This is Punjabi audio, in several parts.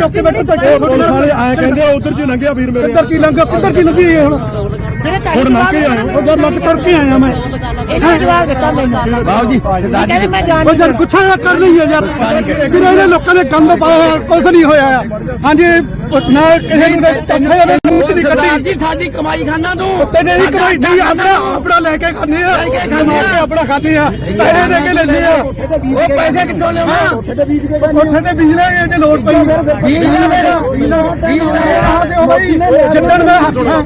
ਰੁਕ ਕੇ ਬੈਠੋ ਤਾਂ ਪੁਲਿਸ ਵਾਲੇ ਆਏ ਕਹਿੰਦੇ ਉਧਰ ਚ ਲੰਘਿਆ ਵੀਰ ਮੇਰੇ। ਕਿੱਧਰ ਕੀ ਲੰਘ ਕਿੱਧਰ ਕੀ ਲੰਘੀ ਇਹ ਹੁਣ? ਹੁਣ ਲੰਘ ਕੇ ਆਏ ਉਹ ਜਦ ਲੱਗ ਤੁਰ ਕੇ ਆਇਆ ਮੈਂ। ਇਹਨੇ ਜਵਾਬ ਦਿੱਤਾ ਮੈਨੂੰ। ਬਾਬੂ ਜੀ ਮੈਂ ਜਾਣ ਉਹ ਜਦ ਗੁੱਸਾ ਨਾ ਕਰ ਲਈ ਹੈ ਯਾਰ। ਵੀਰੇ ਇਹਨੇ ਲੋਕਾਂ ਨੇ ਗੰਦ ਪਾਇਆ ਹੋਇਆ, ਕੁਛ ਨਹੀਂ ਹੋਇਆ। ਆ। ਹਾਂਜੀ ਨਾ ਕਿਸੇ ਨੂੰ ਚੱਥੇ ਦੇ ਮੂੰਹ ਚ ਨਹੀਂ ਕੱਢੀ। ਜੀ ਸਾਡੀ ਕਮਾਈ ਖਾਨਾ ਤੂੰ। ਕੁੱਤੇ ਨੇ ਹੀ ਕਮਾਈ ਨਹੀਂ ਆਪਣਾ ਆਪਣਾ ਲੈ ਕੇ ਖਾਂਦੇ ਆ। ਕਮਾ ਕੇ ਆਪਣਾ ਖਾਂਦੇ ਆ। ਪੈਸੇ ਦੇ ਕੇ ਲੈਂਦੇ ਆ। ਉਹ ਪੈਸੇ ਕਿੱਥੋਂ ਲਿਆਉਣਾ? ਉੱਥੇ ਤੇ ਬੀਜ ਲੈ ਜੇ ਲੋੜ ਪਈ। ਬੀਜ ਲੈ ਮੇਰਾ ਬੀਜ ਲੈ ਬਾਈ ਜਿੱਦਣ ਮੈਂ ਹੱਸਣਾ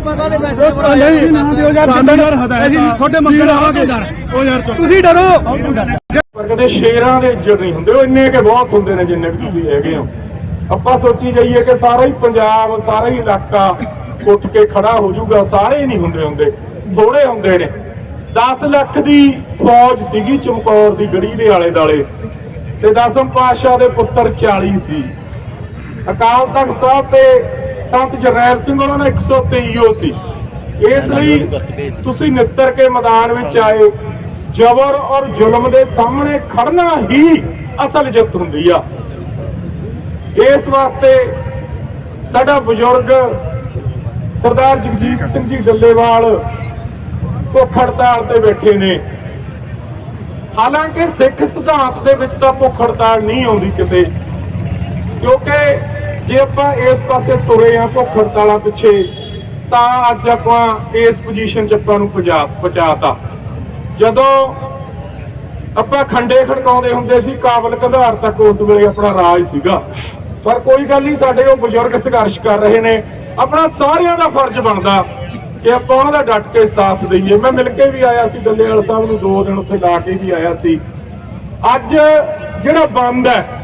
ਨਹੀਂ ਨਾ ਦਿਓ ਯਾਰ ਸਾਨੂੰ ਡਰ ਹਦਾਇਤ ਅਸੀਂ ਤੁਹਾਡੇ ਮੰਗਣ ਆਵਾਂਗੇ ਉਹ ਯਾਰ ਤੁਸੀਂ ਡਰੋ। ਪਰ ਕਦੇ ਸ਼ੇਰਾਂ ਦੇ ਇੱਜ਼ਤ ਨਹੀਂ ਹੁੰਦੇ ਉਹ ਇੰਨੇ ਕੇ ਬਹੁਤ ਹੁੰਦੇ ਨੇ ਜਿੰਨੇ ਵੀ ਤੁਸੀਂ ਹੈਗੇ ਹੋ। ਆਪਾਂ ਸੋਚੀ ਜਾਈਏ ਕਿ ਸਾਰਾ ਹੀ ਪੰਜਾਬ ਸਾਰਾ ਹੀ ਇਲਾਕਾ ਉੱਠ ਕੇ ਖੜਾ ਹੋ ਜਾਊਗਾ ਸਾਰੇ ਹੀ ਨਹੀਂ ਹੁੰਦੇ ਹੁੰਦੇ ਥੋੜੇ ਹੁੰਦੇ ਨੇ। 10 ਲੱਖ ਦੀ ਫੌਜ ਸੀਗੀ ਚਮਕੌਰ ਦੀ ਗੜੀ ਦੇ ਆਲੇ ਦਾਲੇ ਤੇ ਦਸਮ ਪਾਤਸ਼ਾਹ ਦੇ ਪੁੱਤਰ 40 ਸੀ। ਅਕਾਲ ਤਖਤ ਸਾਹਿਬ ਤੇ ਸੰਤ ਜਰਨੈਲ ਸਿੰਘ ਉਹਨਾਂ ਦਾ 123 ਓ ਸੀ। ਇਸ ਲਈ ਤੁਸੀਂ ਨਿੱਤਰ ਕੇ ਮੈਦਾਨ ਵਿੱਚ ਆਏ ਜ਼ਬਰ ਔਰ ਜ਼ੁਲਮ ਦੇ ਸਾਹਮਣੇ ਖੜਨਾ ਹੀ ਅਸਲ ਜਿੱਤ ਹੁੰਦੀ ਆ। ਇਸ ਵਾਸਤੇ ਸਾਡਾ ਬਜ਼ੁਰਗ ਸਰਦਾਰ ਜਗਜੀਤ ਸਿੰਘ ਜੀ ਡੱਲੇਵਾਲ ਭੁੱਖ ਹੜਤਾਲ ਤੇ ਬੈਠੇ ਨੇ। ਹਾਲਾਂਕਿ ਸਿੱਖ ਸਿਧਾਂਤ ਦੇ ਵਿੱਚ ਤਾਂ ਭੁੱਖ ਹੜਤਾਲ ਨਹੀਂ ਆਉਂਦੀ ਕਿਤੇ ਕਿਉਂਕਿ ਜੇ ਆਪਾਂ ਇਸ ਪਾਸੇ ਤੁਰੇ ਆ ਭੁੱਖ ਹੜਤਾਲਾਂ ਪਿੱਛੇ, ਤਾਂ ਅੱਜ ਆਪਾਂ ਇਸ ਪੋਜੀਸ਼ਨ 'ਚ ਆਪਾਂ ਨੂੰ ਪਹੁੰਚਾ ਪਹੁੰਚਾਤਾ। ਜਦੋਂ ਆਪਾਂ ਖੰਡੇ ਖੜਕਾਉਂਦੇ ਹੁੰਦੇ ਸੀ, ਕਾਬਲ ਕੰਧਾਰ ਤੱਕ ਉਸ ਵੇਲੇ ਆਪਣਾ ਰਾਜ ਸੀਗਾ। ਪਰ ਕੋਈ ਗੱਲ ਨਹੀਂ, ਸਾਡੇ ਉਹ ਬਜ਼ੁਰਗ ਸੰਘਰਸ਼ ਕਰ ਰਹੇ ਨੇ। ਆਪਣਾ ਸਾਰਿਆਂ ਦਾ ਫਰਜ਼ ਬਣਦਾ ਕਿ ਆਪਾਂ ਉਹਨਾਂ ਦਾ ਡਟ ਕੇ ਸਾਥ ਦਈਏ। ਮੈਂ ਮਿਲ ਕੇ ਵੀ ਆਇਆ ਸੀ ਡੱਲੇਵਾਲ ਸਾਹਿਬ ਨੂੰ ਦੋ ਦਿਨ ਉੱਥੇ ਲਾ ਕੇ ਵੀ ਆਇਆ ਸੀ। ਅੱਜ ਜਿਹੜਾ ਬੰਦ ਹੈ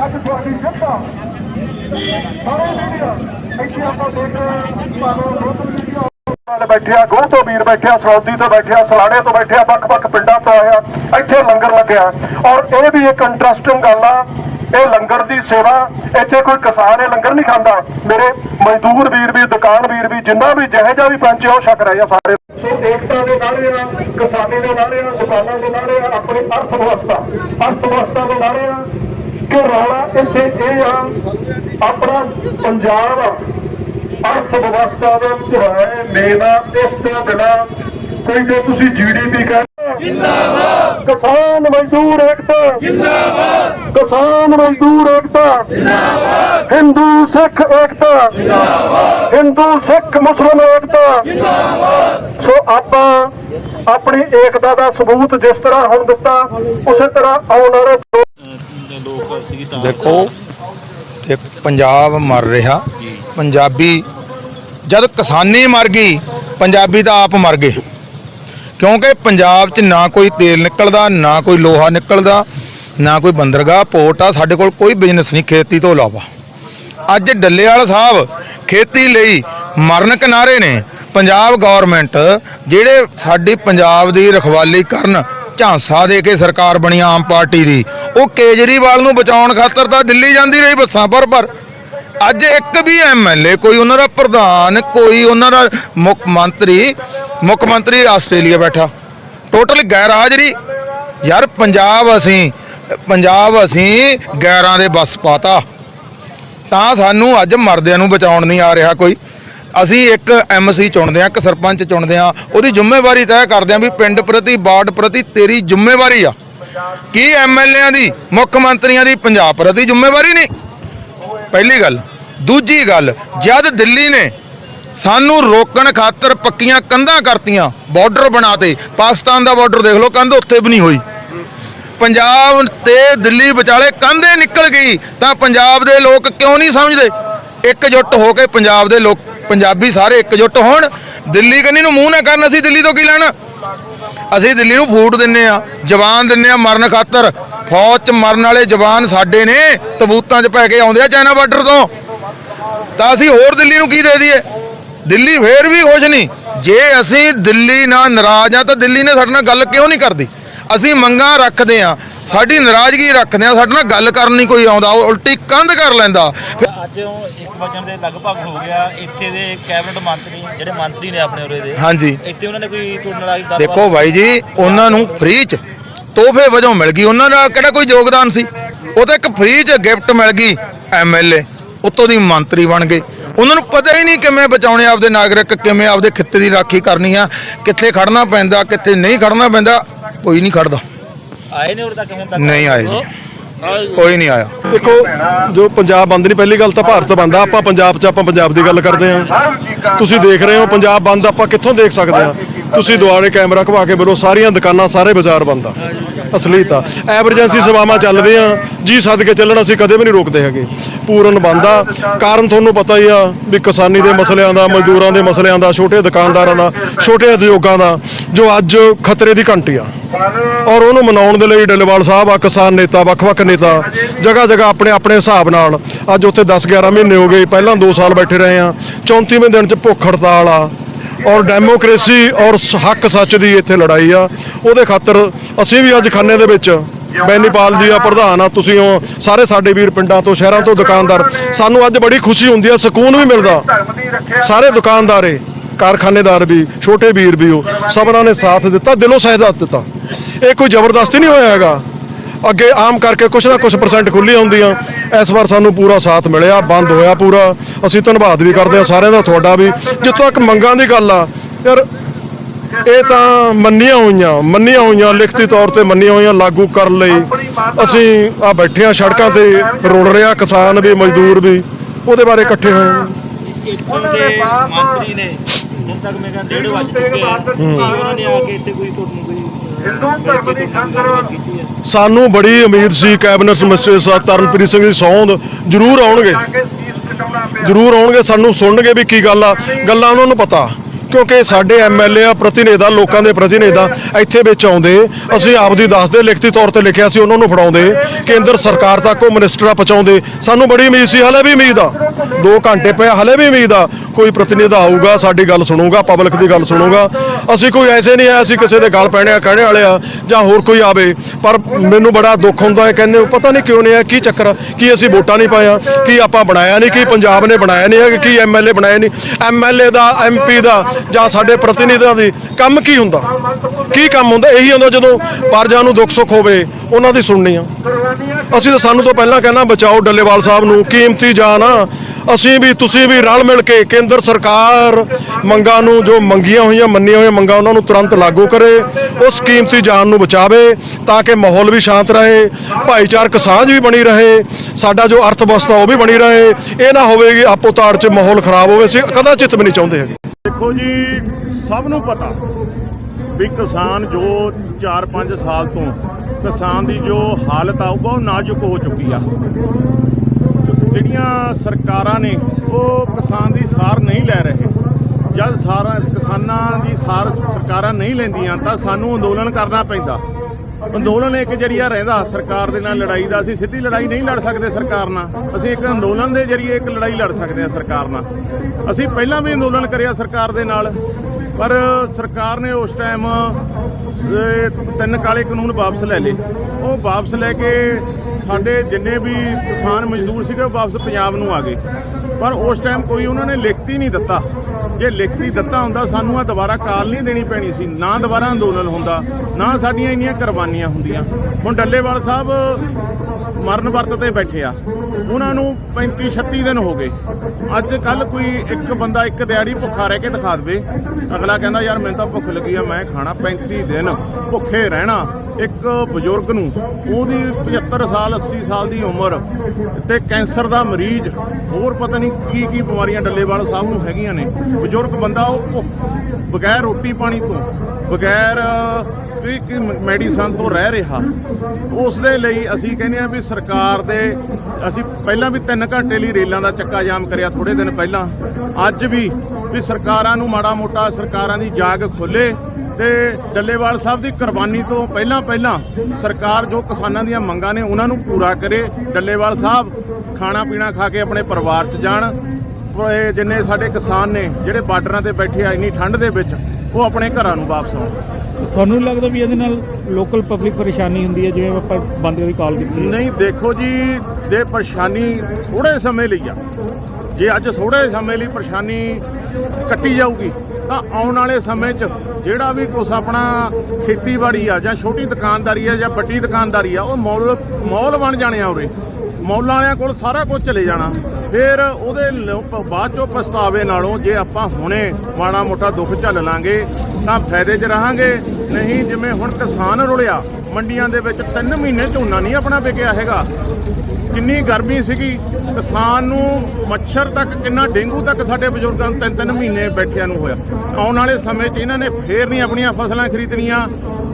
ਅੱਜ ਤੁਹਾਡੀ ਜੱਤਾ ਸਾਰੇ ਮੀਡੀਆ ਇੱਥੇ ਆਪਾਂ ਦੇਖ ਰਹੇ ਹਾਂ ਤੁਹਾਨੂੰ ਮੀਡੀਆ ਵਾਲੇ ਬੈਠੇ ਗੋਹ ਤੋਂ ਵੀਰ ਬੈਠਿਆ ਆ ਸਰੌਦੀ ਤੋਂ ਬੈਠਿਆ ਸਲਾੜੇ ਤੋਂ ਬੈਠਿਆ ਵੱਖ-ਵੱਖ ਪਿੰਡਾਂ ਤੋਂ ਆਇਆ, ਇੱਥੇ ਲੰਗਰ ਲੱਗਿਆ। ਔਰ ਇਹ ਵੀ ਇੱਕ ਇੰਟਰਸਟਿੰਗ ਗੱਲ ਆ, ਇਹ ਲੰਗਰ ਦੀ ਸੇਵਾ, ਇੱਥੇ ਕੋਈ ਕਿਸਾਨ ਇਹ ਲੰਗਰ ਨਹੀਂ ਖਾਂਦਾ। ਮੇਰੇ ਮਜ਼ਦੂਰ ਵੀਰ ਵੀ, ਦੁਕਾਨ ਵੀਰ ਵੀ, ਜਿੰਨਾ ਵੀ ਜਿਹੇ ਜਿਹਾ ਵੀ ਪੰਚ ਉਹ ਛਕ ਰਹੇ ਆ ਸਾਰੇ ਸੋ ਏਕਤਾ ਦੇ ਨਾਲੇ ਆ ਕਿਸਾਨੀ ਦੇ ਨਾਲੇ ਆ ਦੁਕਾਨਾਂ ਦੇ ਨਾਲੇ ਆ ਆਪਣੀ ਅਰਥ ਵਿਵਸਥਾ ਅਰਥ ਵਿਵਸਥਾ ਦੇ ਨਾਲੇ ਆ ਕਿ ਰੌਲਾ ਇੱਥੇ ਇਹ ਆ ਆਪਣਾ ਪੰਜਾਬ ਅਰਥ ਵਿਵਸਥਾ ਦਾ ਧੁਆਏ ਮੇਵਾ ਇਸ ਤੋਂ ਬਿਨਾ ਕੋਈ ਜੇ ਤੁਸੀਂ ਜੀਡੀਪੀ ਕਹਿੰਦੇ ਜਿੰਦਾਬਾਦ। ਕਿਸਾਨ ਮਜ਼ਦੂਰ ਏਕਤਾ। ਜਿੰਦਾਬਾਦ। ਕਿਸਾਨ ਮਜ਼ਦੂਰ ਏਕਤਾ। ਜਿੰਦਾਬਾਦ। ਹਿੰਦੂ ਸਿੱਖ ਏਕਤਾ। ਜਿੰਦਾਬਾਦ। ਹਿੰਦੂ ਸਿੱਖ ਮੁਸਲਮਾਨ ਏਕਤਾ। ਜਿੰਦਾਬਾਦ। ਆਪਾਂ ਆਪਣੀ ਏਕਤਾ ਦਾ ਸਬੂਤ ਜਿਸ ਤਰ੍ਹਾਂ ਹੁਣ ਦਿੱਤਾ, ਉਸੇ ਤਰ੍ਹਾਂ ਆਉਣ ਵਾਲੇ ਦੇਖੋ, ਤੇ ਪੰਜਾਬ ਮਰ ਰਿਹਾ। ਪੰਜਾਬੀ ਜਦ ਕਿਸਾਨੀ ਮਰ ਗਈ, ਪੰਜਾਬੀ ਤਾਂ ਆਪ ਮਰ ਗਏ। ਕਿਉਂਕਿ ਪੰਜਾਬ 'ਚ ਨਾ ਕੋਈ ਤੇਲ ਨਿਕਲਦਾ, ਨਾ ਕੋਈ ਲੋਹਾ ਨਿਕਲਦਾ, ਨਾ ਕੋਈ ਬੰਦਰਗਾਹ, ਪੋਰਟ ਆ, ਸਾਡੇ ਕੋਲ ਕੋਈ ਬਿਜ਼ਨਸ ਨਹੀਂ ਖੇਤੀ ਤੋਂ ਇਲਾਵਾ। ਅੱਜ ਡੱਲੇਵਾਲ ਸਾਹਿਬ ਖੇਤੀ ਲਈ ਮਰਨ ਕਿਨਾਰੇ ਨੇ ਪੰਜਾਬ ਗਵਰਨਮੈਂਟ ਜਿਹੜੇ ਸਾਡੀ ਪੰਜਾਬ ਦੀ ਰਖਵਾਲੀ ਕਰਨ ਝਾਂਸਾ ਦੇ ਕੇ ਸਰਕਾਰ ਬਣੀ ਆਮ ਪਾਰਟੀ ਦੀ, ਉਹ ਕੇਜਰੀਵਾਲ ਨੂੰ ਬਚਾਉਣ ਖਾਤਰ ਤਾਂ ਦਿੱਲੀ ਜਾਂਦੀ ਰਹੀ ਬੱਸਾਂ ਪਰ ਪਰ ਅੱਜ ਇੱਕ ਵੀ ਐਮਐਲਏ ਕੋਈ ਉਹਨਾਂ ਦਾ ਪ੍ਰਧਾਨ, ਕੋਈ ਉਹਨਾਂ ਦਾ ਮੁੱਖ ਮੰਤਰੀ ਮੁੱਖ ਮੰਤਰੀ ਆਸਟ੍ਰੇਲੀਆ ਬੈਠਾ। ਟੋਟਲ ਗੈਰ ਹਾਜ਼ਰੀ। ਯਾਰ ਪੰਜਾਬ ਅਸੀਂ ਪੰਜਾਬ ਅਸੀਂ ਗੈਰਾਂ ਦੇ ਬਸ ਪਾਤਾ। ਤਾਂ ਸਾਨੂੰ ਅੱਜ ਮਰਦਿਆਂ ਨੂੰ ਬਚਾਉਣ ਨਹੀਂ ਆ ਰਿਹਾ ਕੋਈ। ਅਸੀਂ ਇੱਕ ਐਮਸੀ ਚੁਣਦੇ ਆ ਇੱਕ ਸਰਪੰਚ ਚੁਣਦੇ ਆ ਉਹਦੀ ਜ਼ਿੰਮੇਵਾਰੀ ਤੈਅ ਕਰਦੇ ਆ ਵੀ ਪਿੰਡ ਪ੍ਰਤੀ, ਵਾਰਡ ਪ੍ਰਤੀ ਤੇਰੀ ਜ਼ਿੰਮੇਵਾਰੀ ਆ। ਕੀ ਐਮਐਲਏਆਂ ਦੀ, ਮੁੱਖ ਮੰਤਰੀਆਂ ਦੀ, ਪੰਜਾਬ ਪ੍ਰਤੀ ਜ਼ਿੰਮੇਵਾਰੀ ਨਹੀਂ? ਪਹਿਲੀ ਗੱਲ। ਦੂਜੀ ਗੱਲ, ਜਦ ਦਿੱਲੀ ਨੇ ਸਾਨੂੰ ਰੋਕਣ ਖਾਤਰ ਪੱਕੀਆਂ ਕੰਧਾਂ ਕਰਤੀਆਂ, ਬਾਰਡਰ ਬਣਾਤੇ ਪਾਕਿਸਤਾਨ ਦਾ ਬਾਰਡਰ ਦੇਖ ਲਓ, ਕੰਧ ਉੱਥੇ ਵੀ ਨਹੀਂ ਹੋਈ। ਪੰਜਾਬ ਤੇ ਦਿੱਲੀ ਵਿਚਾਲੇ ਕੰਧੇ ਨਿਕਲ ਗਈ, ਤਾਂ ਪੰਜਾਬ ਦੇ ਲੋਕ ਕਿਉਂ ਨਹੀਂ ਸਮਝਦੇ? ਇਕਜੁੱਟ ਹੋ ਕੇ ਪੰਜਾਬ ਦੇ ਲੋਕ ਪੰਜਾਬੀ ਸਾਰੇ ਇਕਜੁੱਟ ਹੋਣ। ਦਿੱਲੀ ਕੰਨੀ ਨੂੰ ਮੂੰਹ ਨਾ ਕਰਨ, ਅਸੀਂ ਦਿੱਲੀ ਤੋਂ ਕੀ ਲੈਣਾ? ਅਸੀਂ ਦਿੱਲੀ ਨੂੰ ਫੂਟ ਦਿੰਨੇ ਆ, ਜਵਾਨ ਦਿੰਨੇ ਆ ਮਰਨ ਖਾਤਰ। ਫੌਜ 'ਚ ਮਰਨ ਵਾਲੇ ਜਵਾਨ ਸਾਡੇ ਨੇ, ਤਬੂਤਾਂ 'ਚ ਪੈ ਕੇ ਆਉਂਦੇ ਆ ਚਾਈਨਾ ਬਾਰਡਰ ਤੋਂ। ਤਾਂ ਅਸੀਂ ਹੋਰ ਦਿੱਲੀ ਨੂੰ ਕੀ ਦੇ ਦਈਏ? ਦਿੱਲੀ ਫੇਰ ਵੀ ਖੁਸ਼ ਨਹੀਂ। ਜੇ ਅਸੀਂ ਦਿੱਲੀ ਨਾਲ ਨਾਰਾਜ਼ ਆ, ਤਾਂ ਦਿੱਲੀ ਨੇ ਸਾਡੇ ਨਾਲ ਗੱਲ ਕਿਉਂ ਨਹੀਂ ਕਰਦੀ? ਅਸੀਂ ਮੰਗਾਂ ਰੱਖਦੇ ਆ। ਸਾਡੀ ਨਾਰਾਜ਼ਗੀ ਰੱਖਦੇ ਆ, ਸਾਡੇ ਨਾਲ ਗੱਲ ਕਰਨ ਨਹੀਂ ਕੋਈ ਆਉਂਦਾ ਉਹ ਉਲਟੀ ਕੰਧ ਕਰ ਲੈਂਦਾ। ਅੱਜ ਉਹ ਇੱਕ ਵਜਣ ਦੇ ਲਗਭਗ ਹੋ ਗਿਆ ਇੱਥੇ ਦੇ ਕੈਬਨਿਟ ਮੰਤਰੀ ਜਿਹੜੇ ਮੰਤਰੀ ਨੇ ਆਪਣੇ ਉਰੇ ਦੇ ਹਾਂਜੀ। ਇੱਥੇ ਉਹਨਾਂ ਨੇ ਕੋਈ ਤੁਹਾਡੇ ਨਾਲ ਗੱਲਬਾਤ ਦੇਖੋ ਬਾਈ ਜੀ ਉਹਨਾਂ ਨੂੰ ਫ੍ਰੀ ਚ ਤੋਹਫੇ ਵਜੋਂ ਮਿਲ ਗਈ। ਉਹਨਾਂ ਦਾ ਕਿਹੜਾ ਕੋਈ ਯੋਗਦਾਨ ਸੀ? ਉਹ ਤਾਂ ਇੱਕ ਫ੍ਰੀ ਚ ਗਿਫਟ ਮਿਲ ਗਈ ਐਮਐਲਏ ਉੱਤੋਂ ਦੀ ਮੰਤਰੀ ਬਣ ਗਏ। ਉਹਨਾਂ ਨੂੰ ਪਤਾ ਹੀ ਨਹੀਂ ਕਿਵੇਂ ਬਚਾਉਣੇ ਆਪਦੇ ਨਾਗਰਿਕ ਕਿਵੇਂ ਆਪਦੇ ਖਿੱਤੇ ਦੀ ਰਾਖੀ ਕਰਨੀ ਆ ਕਿੱਥੇ ਖੜਨਾ ਪੈਂਦਾ ਕਿੱਥੇ ਨਹੀਂ ਖੜਨਾ ਪੈਂਦਾ ਕੋਈ ਨਹੀਂ ਖੜਦਾ। ਆਏ ਨੇ ਉਰੇ ਤੱਕ ਹੁਣ ਤੱਕ? ਨਹੀਂ ਆਏ ਜੀ। ਕੋਈ ਨਹੀਂ ਆਇਆ। ਦੇਖੋ ਜੋ ਪੰਜਾਬ ਬੰਦ ਨਹੀਂ ਪਹਿਲੀ ਗੱਲ ਤਾਂ ਭਾਰਤ ਬੰਦ ਆ। ਆਪਾਂ ਪੰਜਾਬ 'ਚ ਆਪਾਂ ਪੰਜਾਬ ਦੀ ਗੱਲ ਕਰਦੇ ਹਾਂ। ਤੁਸੀਂ ਦੇਖ ਰਹੇ ਹੋ ਪੰਜਾਬ ਬੰਦ ਆਪਾਂ ਕਿੱਥੋਂ ਦੇਖ ਸਕਦੇ ਹਾਂ? ਤੁਸੀਂ ਦੁਆਰੇ ਕੈਮਰਾ ਘਵਾ ਕੇ ਬਰੋ ਸਾਰੀਆਂ ਦੁਕਾਨਾਂ ਸਾਰੇ ਬਾਜ਼ਾਰ ਬੰਦ ਆ। ਅਸਲੀ ਤਾਂ। ਐਮਰਜੈਂਸੀ ਸੇਵਾਵਾਂ ਚੱਲ ਰਹੀਆਂ ਜੀ ਸਦਕੇ ਚੱਲਣ, ਅਸੀਂ ਕਦੇ ਵੀ ਨਹੀਂ ਰੋਕਦੇ ਹੈਗੇ। ਪੂਰਨ ਬੰਦ ਆ। ਕਾਰਨ ਤੁਹਾਨੂੰ ਪਤਾ ਹੀ ਆ ਵੀ ਕਿਸਾਨੀ ਦੇ ਮਸਲਿਆਂ ਦਾ, ਮਜ਼ਦੂਰਾਂ ਦੇ ਮਸਲਿਆਂ ਦਾ, ਛੋਟੇ ਦੁਕਾਨਦਾਰਾਂ ਦਾ, ਛੋਟੇ ਉਦਯੋਗਾਂ ਦਾ, ਜੋ ਅੱਜ ਖਤਰੇ ਦੀ ਘੰਟੀ ਆ। ਔਰ ਉਹਨੂੰ ਮਨਾਉਣ ਦੇ ਲਈ ਡੱਲੇਵਾਲ ਸਾਹਿਬ ਆ, ਕਿਸਾਨ ਨੇਤਾ, ਵੱਖ-ਵੱਖ ਨੇਤਾ ਜਗ੍ਹਾ ਜਗ੍ਹਾ ਆਪਣੇ ਆਪਣੇ ਹਿਸਾਬ ਨਾਲ। ਅੱਜ ਉੱਥੇ 10-11 ਮਹੀਨੇ ਹੋ ਗਏ। ਪਹਿਲਾਂ 2 ਸਾਲ ਬੈਠੇ ਰਹੇ ਆ। 34ਵੇਂ ਦਿਨ 'ਚ ਭੁੱਖ ਹੜਤਾਲ ਆ। ਔਰ ਡੈਮੋਕ੍ਰੇਸੀ ਔਰ ਹੱਕ ਸੱਚ ਦੀ ਇੱਥੇ ਲੜਾਈ ਆ। ਉਹਦੇ ਖਾਤਰ ਅਸੀਂ ਵੀ ਅੱਜ ਖੰਨੇ ਦੇ ਵਿੱਚ ਬੈਨੀਪਾਲ ਜੀ ਆ ਪ੍ਰਧਾਨ ਆ। ਤੁਸੀਂ ਹੋ ਸਾਰੇ ਸਾਡੇ ਵੀਰ ਪਿੰਡਾਂ ਤੋਂ, ਸ਼ਹਿਰਾਂ ਤੋਂ ਦੁਕਾਨਦਾਰ, ਸਾਨੂੰ ਅੱਜ ਬੜੀ ਖੁਸ਼ੀ ਹੁੰਦੀ ਆ, ਸਕੂਨ ਵੀ ਮਿਲਦਾ। ਸਾਰੇ ਦੁਕਾਨਦਾਰੇ ਕਾਰਖਾਨੇਦਾਰ ਵੀ, ਛੋਟੇ ਵੀਰ ਵੀ ਉਹ, ਸਭਨਾਂ ਨੇ ਸਾਥ ਦਿੱਤਾ, ਦਿਲੋਂ ਸਹਿਯੋਗ ਦਿੱਤਾ। ਇਹ ਕੋਈ ਜ਼ਬਰਦਸਤੀ ਨਹੀਂ ਹੋਇਆ ਹੈਗਾ। ਅੱਗੇ ਆਮ ਕਰਕੇ ਕੁਛ ਨਾ ਕੁਛ ਪਰਸੈਂਟ ਖੁੱਲੀਆਂ ਹੁੰਦੀਆਂ ਇਸ ਵਾਰ ਸਾਨੂੰ ਪੂਰਾ ਸਾਥ ਮਿਲਿਆ ਬੰਦ ਹੋਇਆ ਪੂਰਾ। ਅਸੀਂ ਧੰਨਵਾਦ ਵੀ ਕਰਦੇ ਹਾਂ ਸਾਰਿਆਂ ਦਾ ਤੁਹਾਡਾ ਵੀ। ਜਿੱਥੋਂ ਤੱਕ ਮੰਗਾਂ ਦੀ ਗੱਲ ਆ ਯਾਰ ਇਹ ਤਾਂ ਮੰਨੀਆਂ ਹੋਈਆਂ ਮੰਨੀਆਂ ਹੋਈਆਂ ਲਿਖਤੀ ਤੌਰ ਤੇ ਮੰਨੀਆਂ ਹੋਈਆਂ ਲਾਗੂ ਕਰਨ ਲਈ। ਅਸੀਂ ਆ ਬੈਠੇ ਆ ਸੜਕਾਂ ਤੇ ਰੁਲ ਰਿਹਾ ਕਿਸਾਨ ਵੀ ਮਜ਼ਦੂਰ ਵੀ ਉਹਦੇ ਬਾਰੇ ਇਕੱਠੇ ਹੋਏ ਹਾਂ। ਇੱਥੋਂ ਦੇ ਮੰਤਰੀ ਨੇ ਹੁਣ ਤੱਕ ਮੈਂ ਕਹਿੰਦਾ ਡੇਢ ਵੱਜ ਚੁੱਕੇ ਆ। ਉਹਨਾਂ ਨੇ ਆ ਕੇ ਇੱਥੇ ਕੋਈ ਤੁਹਾਨੂੰ ਕੋਈ ਹਿੰਦੂ ਧਰਮ ਦੀ ਸਾਨੂੰ ਬੜੀ ਉਮੀਦ ਸੀ ਕੈਬਨਿਟ ਮਿਨਿਸਟਰ ਸਾਹਿਬ ਤਰਨਪ੍ਰੀਤ ਸਿੰਘ ਦੀ ਸੌਂਦ ਜ਼ਰੂਰ ਆਉਣਗੇ। ਜ਼ਰੂਰ ਆਉਣਗੇ ਸਾਨੂੰ ਸੁਣਨਗੇ ਵੀ ਕੀ ਗੱਲ ਆ। ਗੱਲਾਂ ਉਹਨਾਂ ਨੂੰ ਪਤਾ। ਕਿਉਂਕਿ ਸਾਡੇ ਐਮਐਲਏ ਆ ਪ੍ਰਤੀਨਿਧਾ ਲੋਕਾਂ ਦੇ ਪ੍ਰਤੀਨਿਧਾ ਇੱਥੇ ਵਿੱਚ ਆਉਂਦੇ। ਅਸੀਂ ਆਪਦੀ ਦੱਸਦੇ, ਲਿਖਤੀ ਤੌਰ ਤੇ ਲਿਖਿਆ ਸੀ, ਉਹਨਾਂ ਨੂੰ ਫੜਾਉਂਦੇ। ਕੇਂਦਰ ਸਰਕਾਰ ਤੱਕ ਉਹ ਮਿਨਿਸਟਰਾਂ ਪਹੁੰਚਾਉਂਦੇ। ਸਾਨੂੰ ਬੜੀ ਉਮੀਦ ਸੀ, ਹਲੇ ਵੀ ਉਮੀਦ ਆ। 2 ਘੰਟੇ ਪਿਆ, ਹਲੇ ਵੀ ਉਮੀਦ ਆ। ਕੋਈ ਪ੍ਰਤੀਨਿਧਾ ਆਊਗਾ, ਸਾਡੀ ਗੱਲ ਸੁਣੂਗਾ, ਪਬਲਿਕ ਦੀ ਗੱਲ ਸੁਣੂਗਾ। ਅਸੀਂ ਕੋਈ ਐਸੇ ਨਹੀਂ ਆ ਅਸੀਂ ਕਿਸੇ ਦੇ ਗੱਲ ਪੈਣੇ ਆ, ਕਹਿਣੇ ਵਾਲੇ ਆ, ਜਾਂ ਹੋਰ ਕੋਈ ਆਵੇ। ਪਰ ਮੈਨੂੰ ਬੜਾ ਦੁੱਖ ਹੁੰਦਾ ਹੈ, ਕਹਿੰਦੇ ਪਤਾ ਨਹੀਂ ਕਿਉਂ ਨਹੀਂ ਆ ਕੀ ਚੱਕਰ ਆ? ਕੀ ਅਸੀਂ ਵੋਟਾਂ ਨਹੀਂ ਪਾਇਆ ਕੀ ਆਪਾਂ ਬਣਾਇਆ ਨਹੀਂ? ਕੀ ਪੰਜਾਬ ਨੇ ਬਣਾਇਆ ਨਹੀਂ ਹੈ ਕੀ ਐਮਐਲਏ ਬਣਾਏ ਨਹੀਂ? ਐਮਐਲਏ ਦਾ ਐਮਪੀ ਦਾ ਜਾਂ ਸਾਡੇ ਪ੍ਰਤੀਨਿਧਾਂ ਦੀ ਕੰਮ ਕੀ ਹੁੰਦਾ? ਕੀ ਕੰਮ ਹੁੰਦਾ? ਇਹੀ ਹੁੰਦਾ ਜਦੋਂ ਪਰਜਾ ਨੂੰ ਦੁੱਖ ਸੁੱਖ ਹੋਵੇ, ਉਹਨਾਂ ਦੀ ਸੁਣਨੀ ਆ। ਅਸੀਂ ਤਾਂ ਸਾਨੂੰ ਤੋਂ ਪਹਿਲਾਂ ਕਹਿਣਾ, ਬਚਾਓ ਡੱਲੇਵਾਲ ਸਾਹਿਬ ਨੂੰ, ਕੀਮਤੀ ਜਾਨ ਆ। ਅਸੀਂ ਵੀ, ਤੁਸੀਂ ਵੀ ਰਲ ਮਿਲ ਕੇ ਕੇਂਦਰ ਸਰਕਾਰ ਮੰਗਾਂ ਨੂੰ, ਜੋ ਮੰਗੀਆਂ ਹੋਈਆਂ, ਮੰਨੀਆਂ ਹੋਈਆਂ ਮੰਗਾਂ, ਉਹਨਾਂ ਨੂੰ ਤੁਰੰਤ ਲਾਗੂ ਕਰੇ, ਉਸ ਕੀਮਤੀ ਜਾਨ ਨੂੰ ਬਚਾਵੇ, ਤਾਂ ਕਿ ਮਾਹੌਲ ਵੀ ਸ਼ਾਂਤ ਰਹੇ, ਭਾਈਚਾਰਕ ਸਾਂਝ ਵੀ ਬਣੀ ਰਹੇ, ਸਾਡਾ ਜੋ ਅਰਥ ਵਿਵਸਥਾ ਉਹ ਵੀ ਬਣੀ ਰਹੇ, ਇਹ ਨਾ ਹੋਵੇ ਕਿ ਆਪੋ ਤਾੜ 'ਚ ਮਾਹੌਲ ਖਰਾਬ ਹੋਵੇ, ਅਸੀਂ ਕਦਾ ਚਿੱਤ ਵੀ ਨਹੀਂ ਚਾਹੁੰਦੇ ਹੈਗੇ। ਦੇਖੋ ਜੀ, ਸਭ ਨੂੰ ਪਤਾ ਵੀ ਕਿਸਾਨ ਜੋ 4-5 ਸਾਲ ਤੋਂ ਕਿਸਾਨ ਦੀ ਜੋ ਹਾਲਤ ਆ, ਉਹ ਬਹੁਤ ਨਾਜ਼ੁਕ ਹੋ ਚੁੱਕੀ ਆ। ਜਿਹੜੀਆਂ ਸਰਕਾਰਾਂ ਨੇ, ਉਹ ਕਿਸਾਨ ਦੀ ਸਾਰ ਨਹੀਂ ਲੈ ਰਹੇ। ਜਦ ਸਾਰਾ ਕਿਸਾਨਾਂ ਦੀ ਸਾਰ ਸਰਕਾਰਾਂ ਨਹੀਂ ਲੈਂਦੀਆਂ, ਤਾਂ ਸਾਨੂੰ ਅੰਦੋਲਨ ਕਰਨਾ ਪੈਂਦਾ। ਅੰਦੋਲਨ ਇੱਕ ਜਰੀਆ ਰਹਿੰਦਾ, ਸਰਕਾਰ ਦੇ ਨਾਲ ਲੜਾਈ ਦਾ। ਅਸੀਂ ਸਿੱਧੀ ਲੜਾਈ ਨਹੀਂ ਲੜ ਸਕਦੇ ਸਰਕਾਰ ਨਾਲ। ਅਸੀਂ ਇੱਕ ਅੰਦੋਲਨ ਦੇ ਜਰੀਏ ਇੱਕ ਲੜਾਈ ਲੜ ਸਕਦੇ ਹਾਂ ਸਰਕਾਰ ਨਾਲ। ਅਸੀਂ ਪਹਿਲਾਂ ਵੀ ਅੰਦੋਲਨ ਕਰਿਆ ਸਰਕਾਰ ਦੇ ਨਾਲ, ਪਰ ਸਰਕਾਰ ਨੇ ਉਸ ਟਾਈਮ ਤਿੰਨ ਕਾਲੇ ਕਾਨੂੰਨ ਵਾਪਸ ਲੈ ਲਏ। ਉਹ ਵਾਪਸ ਲੈ ਕੇ ਸਾਡੇ ਜਿੰਨੇ ਵੀ ਕਿਸਾਨ ਮਜ਼ਦੂਰ ਸੀਗੇ, ਉਹ ਵਾਪਸ ਪੰਜਾਬ ਨੂੰ ਆ ਗਏ। ਪਰ ਉਸ ਟਾਈਮ ਕੋਈ ਉਹਨਾਂ ਨੇ ਲਿਖਤੀ ਨਹੀਂ ਦਿੱਤਾ। ਜੇ ਲਿਖਤੀ ਦਿੱਤਾ ਹੁੰਦਾ, ਸਾਨੂੰ ਆ ਦੁਬਾਰਾ ਕਾਲ ਨਹੀਂ ਦੇਣੀ ਪੈਣੀ ਸੀ। ਨਾ ਦੁਬਾਰਾ ਅੰਦੋਲਨ ਹੁੰਦਾ, ਨਾ ਸਾਡੀਆਂ ਇੰਨੀਆਂ ਕੁਰਬਾਨੀਆਂ ਹੁੰਦੀਆਂ। ਹੁਣ ਡੱਲੇਵਾਲ ਸਾਹਿਬ ਮਰਨ ਵਰਤ ਤੇ ਬੈਠੇ ਆ। ਉਹਨਾਂ ਨੂੰ 35 36 ਦਿਨ ਹੋ ਗਏ। ਅੱਜ ਕੱਲ ਕੋਈ ਇੱਕ ਬੰਦਾ, ਇੱਕ ਦਿਹਾੜੀ ਭੁੱਖਾ ਰਹਿ ਕੇ ਦਿਖਾ ਦੇਵੇ। ਅਗਲਾ ਕਹਿੰਦਾ, ਯਾਰ ਮੈਨੂੰ ਤਾਂ ਭੁੱਖ ਲੱਗੀ ਆ, ਮੈਂ ਖਾਣਾ 35 ਦਿਨ ਭੁੱਖੇ ਰਹਿਣਾ। ਇੱਕ ਬਜ਼ੁਰਗ ਨੂੰ, ਉਹਦੀ 75 ਸਾਲ 80 ਸਾਲ ਦੀ ਉਮਰ ਤੇ ਕੈਂਸਰ ਦਾ ਮਰੀਜ਼, ਹੋਰ ਪਤਾ ਨਹੀਂ ਕੀ ਕੀ ਬਿਮਾਰੀਆਂ ਡੱਲੇਵਾਲ ਸਾਹਿਬ ਨੂੰ ਹੈਗੀਆਂ ਨੇ। ਬਜ਼ੁਰਗ ਬੰਦਾ ਉਹ ਭੁੱਖ- ਬਗੈਰ ਰੋਟੀ ਪਾਣੀ ਤੋਂ, ਬਗੈਰ ਕੋਈ ਕਿ ਮੈਡੀਸਨ ਤੋਂ ਰਹਿ ਰਿਹਾ। ਉਸ ਦੇ ਲਈ ਅਸੀਂ ਕਹਿੰਦੇ ਆ ਵੀ ਸਰਕਾਰ ਦੇ ਅਸੀਂ ਪਹਿਲਾਂ ਵੀ 3 ਘੰਟੇ ਲਈ ਰੇਲਾਂ ਦਾ ਚੱਕਾ ਜਾਮ ਕਰਿਆ ਥੋੜੇ ਦਿਨ ਪਹਿਲਾਂ। ਅੱਜ ਵੀ ਵੀ ਸਰਕਾਰਾਂ ਨੂੰ ਮਾੜਾ ਮੋਟਾ ਸਰਕਾਰਾਂ ਦੀ ਜਾਗ ਖੋਲੇ ਤੇ ਡੱਲੇਵਾਲ ਸਾਹਿਬ ਦੀ ਕੁਰਬਾਨੀ ਤੋਂ ਪਹਿਲਾਂ ਪਹਿਲਾਂ ਸਰਕਾਰ ਜੋ ਕਿਸਾਨਾਂ ਦੀਆਂ ਮੰਗਾਂ ਨੇ ਉਹਨਾਂ ਨੂੰ ਪੂਰਾ ਕਰੇ। ਡੱਲੇਵਾਲ ਸਾਹਿਬ ਖਾਣਾ ਪੀਣਾ ਖਾ ਕੇ ਆਪਣੇ ਪਰਿਵਾਰ 'ਚ ਜਾਣ। ਜਿੰਨੇ ਸਾਡੇ ਕਿਸਾਨ ਨੇ, ਜਿਹੜੇ ਬਾਰਡਰਾਂ ਤੇ ਬੈਠੇ ਆ ਇੰਨੀ ਠੰਡ ਦੇ ਵਿੱਚ, ਉਹ ਆਪਣੇ ਘਰਾਂ ਨੂੰ ਵਾਪਸ ਆਉਣ। ਤੁਹਾਨੂੰ ਨਹੀਂ ਲੱਗਦਾ ਵੀ ਇਹਦੇ ਨਾਲ ਲੋਕਲ ਪਬਲਿਕ ਪਰੇਸ਼ਾਨੀ ਹੁੰਦੀ ਹੈ, ਜਿਵੇਂ ਆਪਾਂ ਬੰਦੇ ਦੀ ਕਾਲ ਕੀਤੀ ਨਹੀਂ, ਦੇਖੋ ਜੀ ਦੇ ਪਰੇਸ਼ਾਨੀ ਥੋੜੇ ਸਮੇਂ ਲਈ ਆ, ਜੇ ਅੱਜ ਥੋੜੇ ਸਮੇਂ ਲਈ ਪਰੇਸ਼ਾਨੀ ਕੱਟੀ ਜਾਊਗੀ, ਤਾਂ ਆਉਣ ਵਾਲੇ ਸਮੇਂ 'ਚ ਜਿਹੜਾ ਵੀ ਕੁਛ ਆਪਣਾ ਖੇਤੀਬਾੜੀ ਆ ਜਾਂ ਛੋਟੀ ਦੁਕਾਨਦਾਰੀ ਆ ਜਾਂ ਵੱਡੀ ਦੁਕਾਨਦਾਰੀ ਆ, ਉਹ ਮੌਲ ਮੌਲ ਬਣ ਜਾਣੇ ਆ ਉਰੇ। ਮੌਲਾਂ ਵਾਲਿਆਂ ਕੋਲ ਸਾਰਾ ਕੁਝ ਚਲੇ ਜਾਣਾ। ਫਿਰ ਉਹਦੇ ਬਾਅਦ ਚੋਂ ਪਛਤਾਵੇ ਨਾਲੋਂ ਜੇ ਆਪਾਂ ਹੁਣੇ ਮਾੜਾ ਮੋਟਾ ਦੁੱਖ ਝੱਲ ਲਾਂਗੇ, ਤਾਂ ਫਾਇਦੇ 'ਚ ਰਹਾਂਗੇ। ਨਹੀਂ ਜਿਵੇਂ ਹੁਣ ਕਿਸਾਨ ਰੁਲਿਆ, ਮੰਡੀਆਂ ਦੇ ਵਿੱਚ 3 ਮਹੀਨੇ ਝੋਨਾ ਨਹੀਂ ਆਪਣਾ ਵਿਕਿਆ ਹੈਗਾ। ਕਿੰਨੀ ਗਰਮੀ ਸੀਗੀ, ਕਿਸਾਨ ਨੂੰ ਮੱਛਰ ਤੱਕ ਕਿੰਨਾ ਡੇਂਗੂ ਤੱਕ ਸਾਡੇ ਬਜ਼ੁਰਗਾਂ ਨੂੰ ਤਿੰਨ ਤਿੰਨ ਮਹੀਨੇ ਬੈਠਿਆਂ ਨੂੰ ਹੋਇਆ। ਆਉਣ ਵਾਲੇ ਸਮੇਂ 'ਚ ਇਹਨਾਂ ਨੇ ਫੇਰ ਨਹੀਂ ਆਪਣੀਆਂ ਫਸਲਾਂ ਖਰੀਦਣੀਆਂ,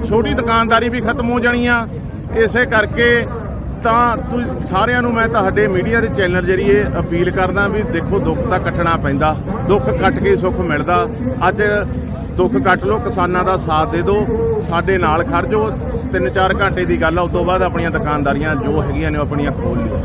ਛੋਟੀ ਦੁਕਾਨਦਾਰੀ ਵੀ ਖਤਮ ਹੋ ਜਾਣੀ ਆ ਇਸੇ ਕਰਕੇ ਤਾਂ ਤੁਸੀਂ ਸਾਰਿਆਂ ਨੂੰ ਮੈਂ ਤੁਹਾਡੇ ਮੀਡੀਆ ਦੇ ਚੈਨਲ ਜਰੀਏ ਅਪੀਲ ਕਰਦਾ ਵੀ ਦੇਖੋ ਦੁੱਖ ਤਾਂ ਕੱਟਣਾ ਪੈਂਦਾ, ਦੁੱਖ ਕੱਟ ਕੇ ਸੁੱਖ ਮਿਲਦਾ। ਅੱਜ ਦੁੱਖ ਕੱਟ ਲਓ, ਕਿਸਾਨਾਂ ਦਾ ਸਾਥ ਦੇ ਦਿਓ, ਸਾਡੇ ਨਾਲ ਖੜ ਜਾਓ। 3-4 ਘੰਟੇ ਦੀ ਗੱਲ ਆ, ਉਸ ਤੋਂ ਬਾਅਦ ਆਪਣੀਆਂ ਦੁਕਾਨਦਾਰੀਆਂ ਜੋ ਹੈਗੀਆਂ ਨੇ ਉਹ ਆਪਣੀਆਂ ਖੋਲ ਲਿਓ।